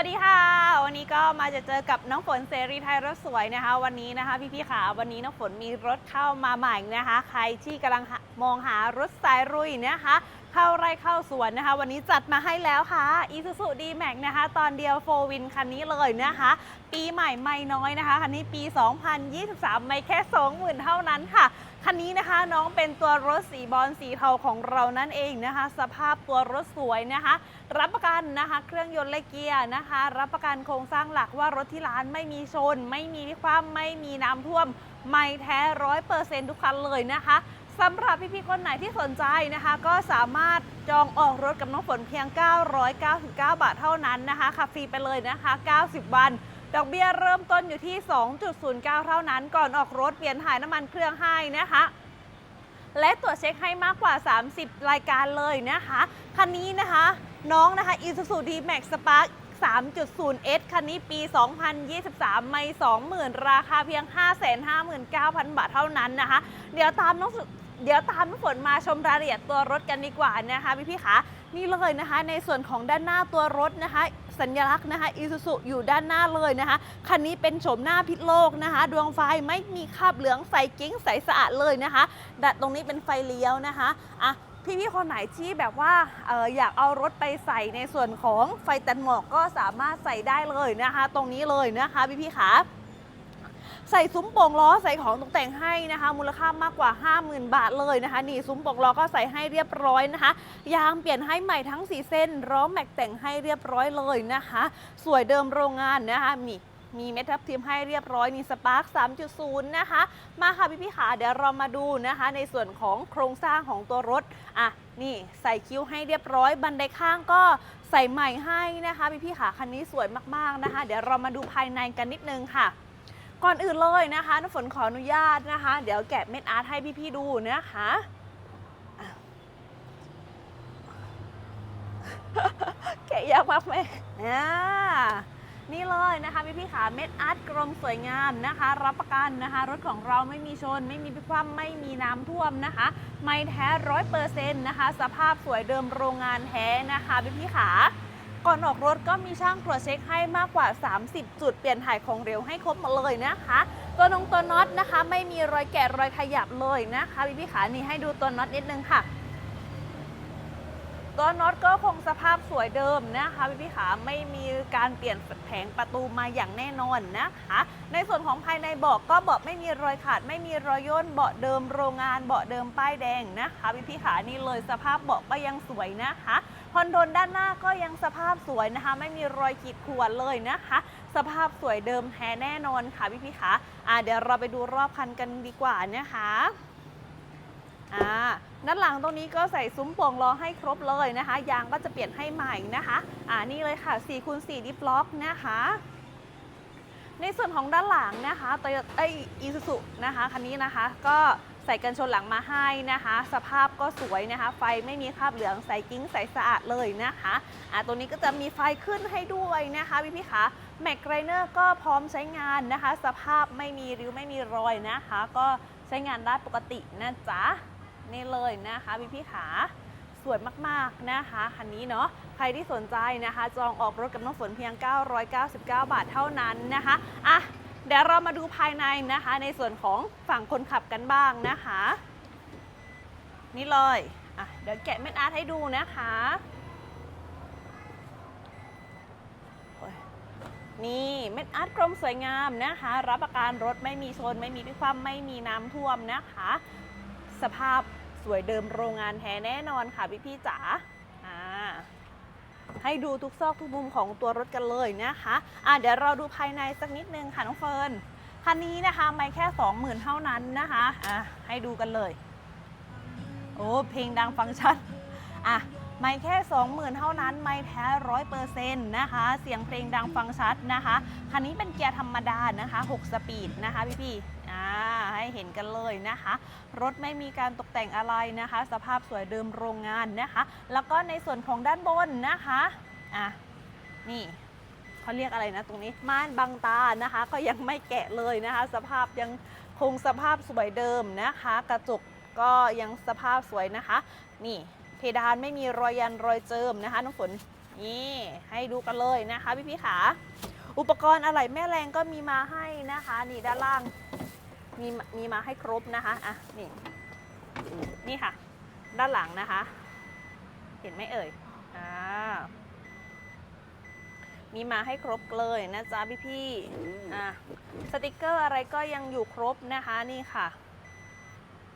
วัสดีค่ะ วันนี้ก็มาจะเจอกับน้องฝนเสรีไทยรถสวยนะคะ วันนี้นะคะพี่ๆค่ะวันนี้น้องฝนมีรถเข้ามาใหม่นะคะ ใครที่กำลังมองหารถสายรุ่ยนะคะ เข้าไร่เข้าสวนนะคะ วันนี้จัดมาให้แล้วค่ะ Isuzu D-Max นะคะ ตอนเดียวโฟวินคันนี้เลยนะคะ ปีใหม่ไม่น้อยนะคะ คันนี้ปี 2023 ไม่แค่ 20,000 เท่านั้นค่ะคันนี้นะคะน้องเป็นตัวรถสีบอลสีเทาของเรานั่นเองนะคะ สภาพตัวรถสวยนะคะ รับประกันนะคะเครื่องยนต์และเกียร์นะคะ รับประกันโครงสร้างหลักว่ารถที่ร้านไม่มีชน ไม่มีความไม่มีน้ำท่วม ไม่แท้ร้อยเปอร์เซ็นต์ทุกคันเลยนะคะสำหรับพี่ๆคนไหนที่สนใจนะคะ ก็สามารถจองออกรถกับน้องฝนเพียง 999 บาทเท่านั้นนะคะขับฟรีไปเลยนะคะ 90 วัน ดอกเบี้ยเริ่มต้นอยู่ที่ 2.09 เท่านั้น ก่อนออกรถเปลี่ยนถ่ายน้ำมันเครื่องให้นะคะและตรวจเช็คให้มากกว่า 30 รายการเลยนะคะ คันนี้นะคะ น้องนะคะ Isuzu D-Max Spark 3.0S คันนี้ปี 2023 ไม่ 20,000 ราคาเพียง 559,000 บาทเท่านั้นนะคะ เดี๋ยวตามน้อง เดี๋ยวตามน้องฝนมาชมรายละเอียดตัวรถกันดีกว่านะคะพี่พี่คะนี่เลยนะคะ ในส่วนของด้านหน้าตัวรถนะคะ สัญลักษณ์นะคะ Isuzu อยู่ด้านหน้าเลยนะคะคันนี้เป็นโฉมหน้าพิษโลกนะคะ ดวงไฟไม่มีคราบเหลืองใสกิ้งใสสะอาดเลยนะคะดัดตรงนี้เป็นไฟเลี้ยวนะคะอะพี่ๆคนไหนที่แบบว่าอออยากเอารถไปใส่ในส่วนของไฟตัดหมอกก็สามารถใส่ได้เลยนะคะ ตรงนี้เลยนะคะพี่ๆขา ใส่ซุ้มโป่งล้อใส่ของตกแต่งให้นะคะ มูลค่ามากกว่า 50,000 บาทเลยนะคะนี่ซุ้มโป่งล้อก็ใส่ให้เรียบร้อยนะคะยางเปลี่ยนให้ใหม่ทั้ง 4 เส้นล้อแม็กแต่งให้เรียบร้อยเลยนะคะ สวยเดิมโรงงานนะคะมีมีเม็ดทับทิมให้เรียบร้อยมีสปาร์ค3.0 นะคะ มาค่ะพี่พี่ขาเดี๋ยวเรามาดูนะคะ ในส่วนของโครงสร้างของตัวรถอะนี่ใส่คิ้วให้เรียบร้อย บันไดข้างก็ใส่ใหม่ให้นะคะ พี่พี่ขาคันนี้สวยมากๆนะคะ เดี๋ยวเรามาดูภายในกันนิดนึงค่ะ ก่อนอื่นเลยนะคะน้ำฝนขออนุญาตนะคะ เดี๋ยวแกะเม็ดอาร์ตให้พี่ๆดูนะคะแกะยากมากไหมอ่านี่เลยนะคะพี่พี่ๆขาเม็ดอาร์ตกรมสวยงามนะคะ รับประกันนะคะ รถของเราไม่มีชน ไม่มีพิความไม่มีน้ำท่วมนะคะ ไม่แท้ร้อยเปอร์เซ็นต์นะคะ สภาพสวยเดิมโรงงานแท้นะคะพี่พี่ๆขา ก่อนออกรถก็มีช่างตรวจเช็คให้มากกว่า 30 จุดเปลี่ยนถ่ายของเร็วให้ครบหมดเลยนะคะ ตัวนงตัวน็อตนะคะ ไม่มีรอยแกะรอยขยับเลยนะคะพี่พี่ๆขานี่ให้ดูตัวน็อตนิดนึงค่ะ ตัวน็อตก็คงสภาพสวยเดิมนะคะพี่พี่ขาไม่มีการเปลี่ยนแผงประตูมาอย่างแน่นอนนะคะ ในส่วนของภายในเบาะก็เบาะไม่มีรอยขาด ไม่มีรอยย่นเบาะเดิมโรงงานเบาะเดิมป้ายแดงนะคะพี่พี่ขานี่เลยสภาพเบาะก็ยังสวยนะคะ คอนโทรลด้านหน้าก็ยังสภาพสวยนะคะ ไม่มีรอยขีดข่วนเลยนะคะ สภาพสวยเดิมแท้แน่นอนค่ะพี่พี่ขาอ่าเดี๋ยวเราไปดูรอบคันกันดีกว่านะคะอ่าด้านหลังตรงนี้ก็ใส่ซุ้มป่งล้อให้ครบเลยนะคะ ยางก็จะเปลี่ยนให้ใหม่นะคะ อ่านี่เลยค่ะ4คูณ4ดิฟล็อกนะคะ ในส่วนของด้านหลังนะคะโตโยต้ไออีซูซุนะคะคันนี้นะคะก็ ใส่กันชนหลังมาให้นะคะ สภาพก็สวยนะคะ ไฟไม่มีคราบเหลืองใสกิ้งใสสะอาดเลยนะคะอ่าตัวนี้ก็จะมีไฟขึ้นให้ด้วยนะคะพี่พี่คะแม็กไรเนอร์ก็พร้อมใช้งานนะคะ สภาพไม่มีริ้วไม่มีรอยนะคะ ก็ใช้งานได้ปกตินะจ๊ะนี่เลยนะคะพี่พี่ขาสวยมากๆนะคะคันนี้เนาะใครที่สนใจนะคะ จองออกรถกับน้องฝนเพียง 999 บาทเท่านั้นนะคะอะ เดี๋ยวเรามาดูภายในนะคะ ในส่วนของฝั่งคนขับกันบ้างนะคะ นี่เลยอะเดี๋ยวแกะเม็ดอาร์ตให้ดูนะคะนี่เม็ดอาร์ตกรมสวยงามนะคะ รับประกันรถไม่มีชน ไม่มีพิความไม่มีน้ำท่วมนะคะ สภาพสวยเดิมโรงงานแท้แน่นอนค่ะพี่พี่ๆจ๋า ให้ดูทุกซอกทุกมุมของตัวรถกันเลยนะคะอะเดี๋ยวเราดูภายในสักนิดนึงค่ะน้องเฟิร์นคันนี้นะคะไม่แค่ 20,000 เท่านั้นนะคะอะให้ดูกันเลย โอ้เพลงดังฟังก์ชันอะ ไม่แค่ 20,000 เท่านั้น ไม่แท้ร้อยเปอร์เซ็นต์นะคะ เสียงเพลงดังฟังชัดนะคะ คันนี้เป็นเกียร์ธรรมดานะคะ 6 สปีดนะคะพี่พี่ๆอ่าให้เห็นกันเลยนะคะ รถไม่มีการตกแต่งอะไรนะคะ สภาพสวยเดิมโรงงานนะคะ แล้วก็ในส่วนของด้านบนนะคะอะนี่เขาเรียกอะไรนะตรงนี้ม่านบังตานะคะ ก็ยังไม่แกะเลยนะคะ สภาพยังคงสภาพสวยเดิมนะคะ กระจกก็ยังสภาพสวยนะคะ นี่ เพดานไม่มีรอยยันรอยเจิมนะคะน้องฝนนี่ให้ดูกันเลยนะคะพี่พี่ๆขาอุปกรณ์อะไหล่แม่แรงก็มีมาให้นะคะ นี่ด้านล่างมีมีมาให้ครบนะคะอะนี่นี่ค่ะ ด้านหลังนะคะ เห็นไหมเอ่ยอ่ามีมาให้ครบเลยนะจ๊ะพี่พี่ๆอะสติกเกอร์อะไรก็ยังอยู่ครบนะคะนี่ค่ะ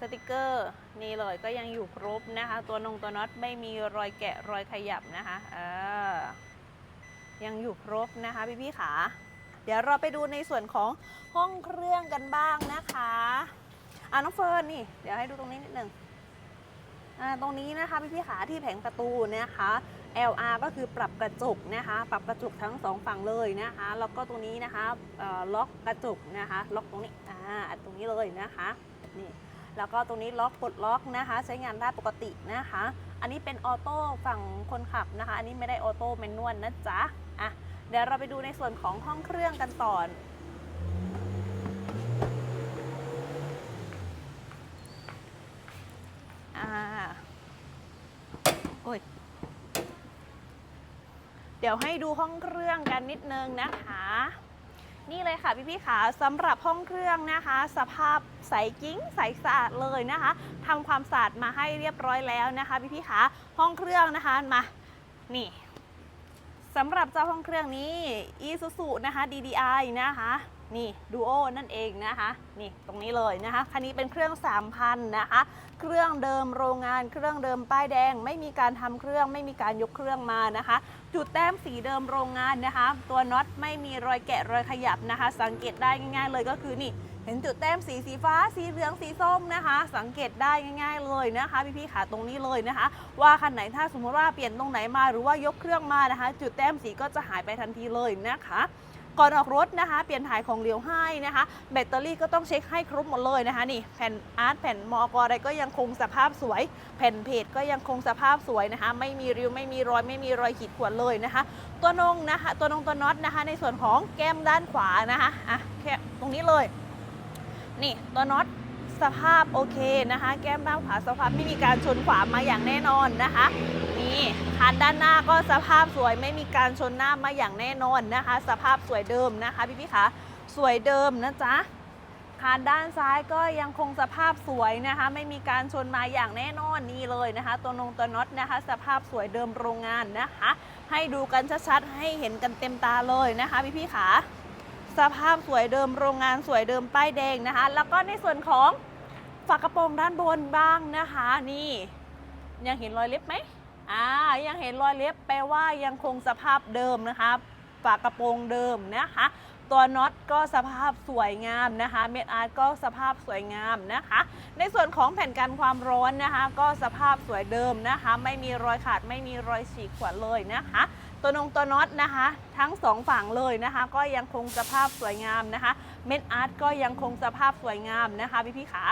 สติกเกอร์ นี่เลยก็ยังอยู่ครบนะคะ ตัวนงตัวน็อตไม่มีรอยแกะรอยขยับนะคะเออยังอยู่ครบนะคะพี่พี่ขาเดี๋ยวเราไปดูในส่วนของห้องเครื่องกันบ้างนะคะอะน้องเฟิร์นนี่ เดี๋ยวให้ดูตรงนี้นิดหนึ่งอ่าตรงนี้นะคะพี่พี่ขาที่แผงประตูนะคะ LR ก็คือปรับกระจกนะคะ ปรับกระจกทั้งสองฝั่งเลยนะคะแล้วก็ตรงนี้นะคะล็อกกระจกนะคะ ล็อกตรงนี้อ่าตรงนี้เลยนะคะนี่ แล้วก็ตรงนี้ล็อกปลดล็อกนะคะ ใช้งานได้ปกตินะคะ อันนี้เป็นออโต้ฝั่งคนขับนะคะ อันนี้ไม่ได้ออโต้แมนนวลนะจ๊ะอะเดี๋ยวเราไปดูในส่วนของห้องเครื่องกันต่ออ่าโอ้ยเดี๋ยวให้ดูห้องเครื่องกันนิดนึงนะคะ นี่เลยค่ะพี่ๆขาสำหรับห้องเครื่องนะคะ สภาพใสกิ้งใสสะอาดเลยนะคะทำความสะอาดมาให้เรียบร้อยแล้วนะคะ พี่ๆขาห้องเครื่องนะคะมานี่สำหรับเจ้าห้องเครื่องนี้ Isuzu นะคะ DDI นะคะ นี่ Duo นั่นเองนะคะนี่ตรงนี้เลยนะคะคันนี้เป็นเครื่อง 3,000นะคะเครื่องเดิมโรงงานเครื่องเดิมป้ายแดง ไม่มีการทำเครื่อง ไม่มีการยกเครื่องมานะคะ จุดแต้มสีเดิมโรงงานนะคะ ตัวน็อตไม่มีรอยแกะรอยขยับนะคะ สังเกตได้ง่ายๆเลยก็คือนี่เห็นจุดแต้มสีสีฟ้าสีเหลืองสีส้มนะคะ สังเกตได้ง่าย ๆเลยนะคะพี่ๆขาตรงนี้เลยนะคะ ว่าคันไหนถ้าสมมติว่าเปลี่ยนตรงไหนมาหรือว่ายกเครื่องมานะคะ จุดแต้มสีก็จะหายไปทันทีเลยนะคะ ก่อนออกรถนะคะ เปลี่ยนถ่ายของเหลวให้นะคะ แบตเตอรี่ก็ต้องเช็คให้ครบหมดเลยนะคะนี่แผ่นอาร์ตแผ่นมอกอะไรก็ยังคงสภาพสวย แผ่นเพจก็ยังคงสภาพสวยนะคะ ไม่มีริ้วไม่มีรอยไม่มีรอยขีดข่วนเลยนะคะ ตัวนงนะคะ ตัวนงตัวน็อตนะคะ ในส่วนของแก้มด้านขวานะคะอะแค่ตรงนี้เลย นี่ตัวน็อตสภาพโอเคนะคะ แก้มด้านขวาสภาพไม่มีการชนขวามาอย่างแน่นอนนะคะ นี่คันด้านหน้าก็สภาพสวยไม่มีการชนหน้ามาอย่างแน่นอนนะคะ สภาพสวยเดิมนะคะพี่พี่คะสวยเดิมนะจ๊ะคานด้านซ้ายก็ยังคงสภาพสวยนะคะ ไม่มีการชนมาอย่างแน่นอนนี่เลยนะคะ ตัวนงตัวน็อตนะคะ สภาพสวยเดิมโรงงานนะคะ ให้ดูกันชัดๆให้เห็นกันเต็มตาเลยนะคะพี่พี่ขาสภาพสวยเดิมโรงงานสวยเดิมป้ายแดงนะคะ แล้วก็ในส่วนของฝากระโปรงด้านบนบ้างนะคะ นี่ ยังเห็นรอยเล็บไหม อ่ายังเห็นรอยเล็บแปลว่ายังคงสภาพเดิมนะคะฝากระโปรงเดิมนะคะ ตัวน็อตก็สภาพสวยงามนะคะ เม็ดอาร์ตก็สภาพสวยงามนะคะ ในส่วนของแผ่นกันความร้อนนะคะ ก็สภาพสวยเดิมนะคะ ไม่มีรอยขาดไม่มีรอยฉีกขวดเลยนะคะ ตัวนงตัวน็อตนะคะ ทั้งสองฝั่งเลยนะคะ ก็ยังคงสภาพสวยงามนะคะ เม็ดอาร์ตก็ยังคงสภาพสวยงามนะคะพี่พี่ๆขา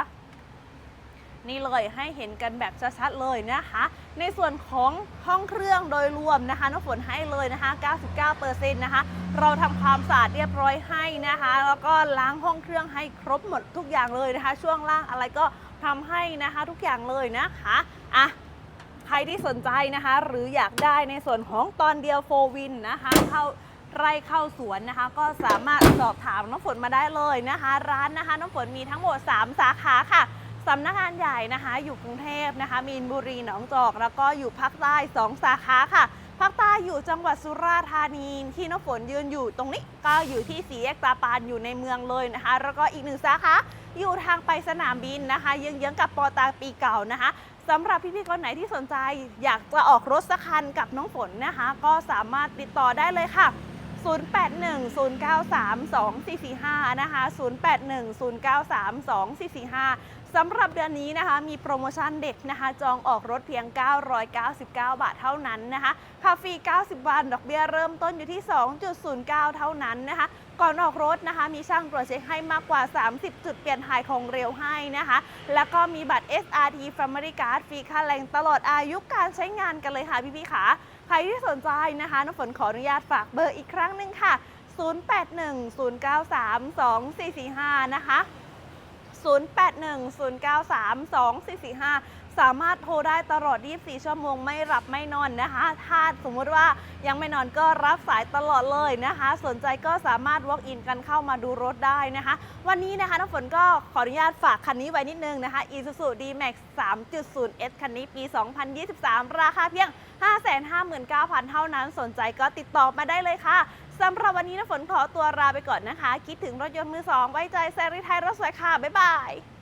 นี่เลยให้เห็นกันแบบชัดๆเลยนะคะ ในส่วนของห้องเครื่องโดยรวมนะคะน้องฝนให้เลยนะคะ 99%นะคะ เราทำความสะอาดเรียบร้อยให้นะคะ แล้วก็ล้างห้องเครื่องให้ครบหมดทุกอย่างเลยนะคะ ช่วงล่างอะไรก็ทำให้นะคะทุกอย่างเลยนะคะอะใครที่สนใจนะคะ หรืออยากได้ในส่วนของตอนเดียวโฟวินนะคะเข้าไร่เข้าสวนนะคะ ก็สามารถสอบถามน้องฝนมาได้เลยนะคะ ร้านนะคะ น้องฝนมีทั้งหมด 3 สาขาค่ะ สำนักงานใหญ่นะคะ อยู่กรุงเทพนะคะ มีนบุรีหนองจอก แล้วก็อยู่ภาคใต้2สาขาค่ะภาคใต้อยู่จังหวัดสุราษฎร์ธานีที่น้ำฝนยืนอยู่ตรงนี้ ก็อยู่ที่สีแยกตาปานอยู่ในเมืองเลยนะคะ แล้วก็อีกหนึ่งสาขาอยู่ทางไปสนามบินนะคะเยื้องๆกับปอตาปีเก่านะคะสำหรับพี่ๆคนไหนที่สนใจอยากจะออกรถสักคันกับน้องฝนนะคะ ก็สามารถติดต่อได้เลยค่ะ 0810932445 นะคะ 0810932445 สำหรับเดือนนี้นะคะมีโปรโมชั่นเด็กนะคะ จองออกรถเพียง 999 บาทเท่านั้นนะคะค่าฟรี 90วันดอกเบี้ยเริ่มต้นอยู่ที่ 2.09 เท่านั้นนะคะ ก่อนออกรถนะคะ มีช่างตรวจเช็คให้มากกว่า 30 จุดเปลี่ยนถ่ายของเร็วให้นะคะ แล้วก็มีบัตร SRT Family Card ฟรีค่าแรงตลอดอายุการใช้งานกันเลยค่ะพี่ๆค่ะ ใครที่สนใจนะคะน้ำฝนขออนุญาตฝากเบอร์อีกครั้งหนึ่งค่ะ 0810932445 นะคะ 0810932445 สามารถโทรได้ตลอด 24 ชั่วโมงไม่หลับไม่นอนนะคะ ถ้าสมมุติว่ายังไม่นอนก็รับสายตลอดเลยนะคะ สนใจก็สามารถ walk in กันเข้ามาดูรถได้นะคะ วันนี้นะคะน้ำฝนก็ขออนุญาตฝากคันนี้ไว้นิดนึงนะคะ Isuzu D-Max 3.0S คันนี้ปี 2023 ราคาเพียง 559,000 เท่านั้น สนใจก็ติดต่อมาได้เลยค่ะสำหรับวันนี้น้ำฝนขอตัวลาไปก่อนนะคะ คิดถึงรถยนต์มือสองไว้ใจแซริไทยรถสวยค่ะ บ๊ายบาย